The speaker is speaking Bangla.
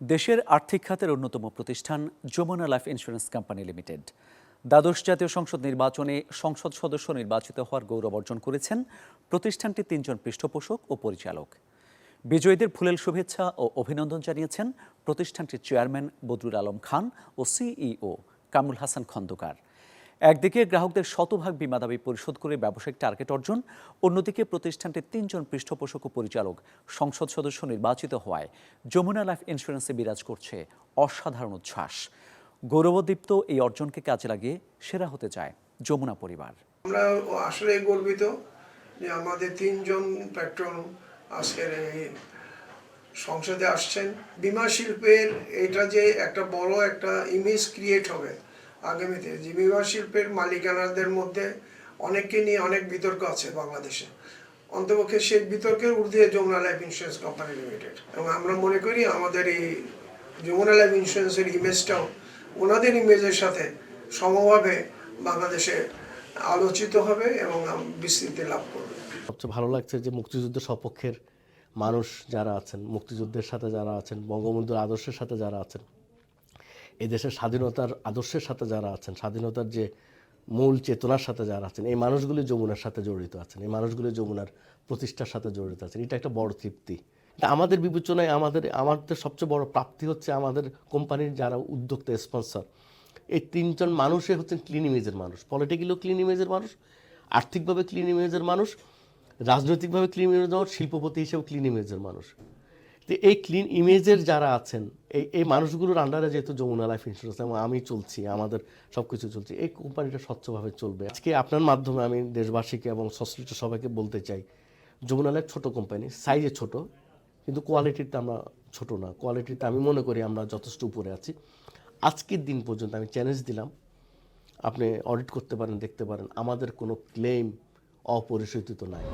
দেশের আর্থিক খাতের অন্যতম প্রতিষ্ঠান Jamuna life insurance company limited. দ্বাদশ জাতীয় সংসদ নির্বাচনে সংসদ সদস্য নির্বাচিত হওয়ার গৌরব অর্জন করেছেন প্রতিষ্ঠানটি তিনজন পৃষ্ঠপোষক ও পরিচালক। বিজয়ীদের ফুলেল শুভেচ্ছা ও অভিনন্দন জানিয়েছেন প্রতিষ্ঠানটির চেয়ারম্যান বদরুল আলম খান ও সিইও কামরুল হাসান খন্দকার। একদিকে গ্রাহকদের শতভাগ বিমা দাবি পরিশোধ করে ব্যবসায়িক টার্গেট অর্জন, অন্যদিকে প্রতিষ্ঠানটির তিনজন পৃষ্ঠপোষক ও পরিচালক সংসদ সদস্য নির্বাচিত হওয়ায় যমুনা লাইফ ইন্স্যুরেন্সে বিরাজ করছে অসাধারণ উচ্ছ্বাস। গৌরবদীপ্ত এই অর্জনকে কাজে লাগিয়ে সেরা হতে চায় যমুনা পরিবার। আমরা আসলে গর্বিত যে আমাদের তিনজন আজকের এই সংসদে আসছেন। বিমা শিল্পের এটা যে একটা বড় একটা ইমেজ ক্রিয়েট হবে আগামীতে যে শিল্পের মালিকানাদের মধ্যে অনেককে নিয়ে অনেক বিতর্ক আছে বাংলাদেশে। অন্তপক্ষে সেই বিতর্কের ঊর্ধ্বে Jamuna life insurance company limited এবং আমরা মনে করি আমাদের এই যমুনা লাইফ ইন্স্যুরেন্সের ইমেজটাও ওনাদের ইমেজের সাথে সমভাবে বাংলাদেশে আলোচিত হবে এবং বিস্তৃতি লাভ করবে। সবচেয়ে ভালো লাগছে যে মুক্তিযুদ্ধের সপক্ষের মানুষ যারা আছেন, মুক্তিযুদ্ধের সাথে যারা আছেন, বঙ্গবন্ধুর আদর্শের সাথে যারা আছেন এই দেশের স্বাধীনতার আদর্শের সাথে যারা আছেন, স্বাধীনতার যে মূল চেতনার সাথে যারা আছেন, এই মানুষগুলি যমুনার সাথে জড়িত আছেন, এই মানুষগুলি যমুনার প্রতিষ্ঠার সাথে জড়িত আছেন, এটা একটা বড় তৃপ্তি। আমাদের বিবেচনায় আমাদের আমাদের সবচেয়ে বড় প্রাপ্তি হচ্ছে আমাদের কোম্পানির যারা উদ্যোক্তা, স্পন্সর। এই তিনজন মানুষই হচ্ছেন ক্লিন ইমেজের মানুষ। পলিটিক্যালিও ক্লিন ইমেজের মানুষ, আর্থিকভাবে ক্লিন ইমেজের মানুষ, রাজনৈতিকভাবে ক্লিন ইমেজের মানুষ, শিল্পপতি হিসেবে ক্লিন ইমেজের মানুষ। তো এই ক্লিন ইমেজের যারা আছেন, এই এই মানুষগুলোর আন্ডারে যেহেতু যমুনা লাইফ ইন্স্যুরেন্স এবং আমি চলছি, আমাদের সব কিছু চলছে, এই কোম্পানিটা স্বচ্ছভাবে চলবে। আজকে আপনার মাধ্যমে আমি দেশবাসীকে এবং সংশ্লিষ্ট সবাইকে বলতে চাই, যমুনা লাইফ ছোটো কোম্পানি সাইজে ছোট, কিন্তু কোয়ালিটিতে আমরা ছোট না। কোয়ালিটিতে আমি মনে করি আমরা যথেষ্ট উপরে আছি। আজকের দিন পর্যন্ত আমি চ্যালেঞ্জ দিলাম, আপনি অডিট করতে পারেন, দেখতে পারেন, আমাদের কোনো ক্লেম অপরিশোধিত নাই।